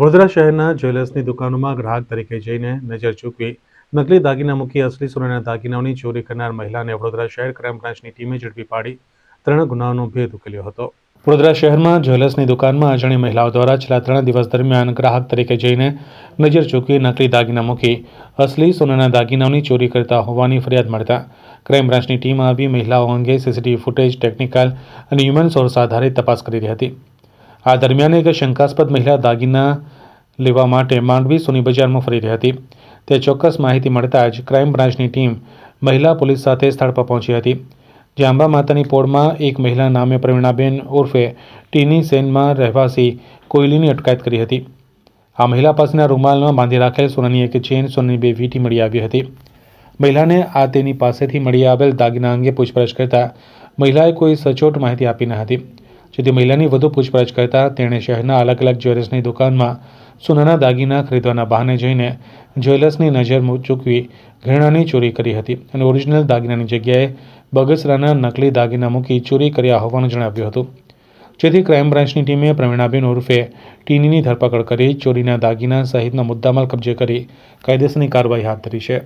વડોદરા શહેરના જ્વેલર્સની દુકાનોમાં ગ્રાહક તરીકે જઈને નજર ચૂકવી નકલી દાગીના મૂકી અસલી સોનાના દાગીનાઓની ચોરી કરનાર મહિલાને વડોદરા શહેર ક્રાઇમ બ્રાન્ચની ટીમે ઝડપી પાડી ત્રણ ગુનાઓનો ભેદ ઉકેલ્યો હતો. વડોદરા શહેરમાં જ્વેલર્સની દુકાનમાં અજાણી મહિલાઓ દ્વારા છેલ્લા ત્રણ દિવસ દરમિયાન ગ્રાહક તરીકે જઈને નજર ચૂકવી નકલી દાગીના મૂકી અસલી સોનાના દાગીનાઓની ચોરી કરતા હોવાની ફરિયાદ મળતા ક્રાઇમ બ્રાન્ચની ટીમ આવી મહિલાઓ અંગે સીસીટીવી ફૂટેજ, ટેકનિકલ અને હ્યુમન સોર્સ આધારિત તપાસ કરી રહી હતી. આ દરમિયાન એક શંકાસ્પદ મહિલા દાગીના લેવા માટે માંડવી સોની બજારમાં ફરી રહી હતી. તે ચોક્કસ માહિતી મળતા જ ક્રાઇમ બ્રાન્ચની ટીમ મહિલા પોલીસ સાથે સ્થળ પર પહોંચી હતી. જે આંબા માતાની પોળમાં એક મહિલા નામે પ્રવીણાબેન ઉર્ફે ટીની સેનમાં રહેવાસી કોયલીની અટકાયત કરી હતી. આ મહિલા પાસેના રૂમાલમાં બાંધી રાખેલ સોનાની એક ચેન સોનાની બે વીટી મળી આવી હતી. મહિલાને આ તેની પાસેથી મળી આવેલ દાગીના અંગે પૂછપરછ કરતા મહિલાએ કોઈ સચોટ માહિતી આપી ન હતી. જેથી મહિલાની વધુ પૂછપરછ કરતા તેણે શહેરના અલગ અલગ જ્વેલર્સની દુકાનમાં સોનાના દાગીના ખરીદવાના બહાને જઈને જ્વેલર્સની નજર ચૂકવી ઘરેણાની ચોરી કરી હતી અને ઓરિજિનલ દાગીનાની જગ્યાએ બગસરાના નકલી દાગીના મૂકી ચોરી કર્યા હોવાનું જણાવ્યું હતું. જેથી ક્રાઇમ બ્રાન્ચની ટીમે પ્રવીણાબેન ઉર્ફે ટીનીની ધરપકડ કરી ચોરીના દાગીના સહિતના મુદ્દામાલ કબજે કરી કાયદેસરની કાર્યવાહી હાથ ધરી છે.